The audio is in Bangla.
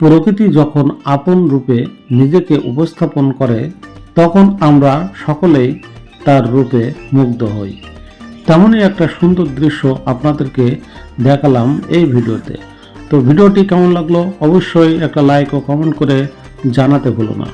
প্রকৃতি যখন আপন রূপে নিজেকে উপস্থাপন করে, তখন আমরা সকলেই তার রূপে মুগ্ধ হই। তেমনই একটা সুন্দর দৃশ্য আপনাদেরকে দেখালাম এই ভিডিওতে। তো ভিডিওটি কেমন লাগল? অবশ্যই একটা লাইক ও কমেন্ট করে জানাতে ভুলো না।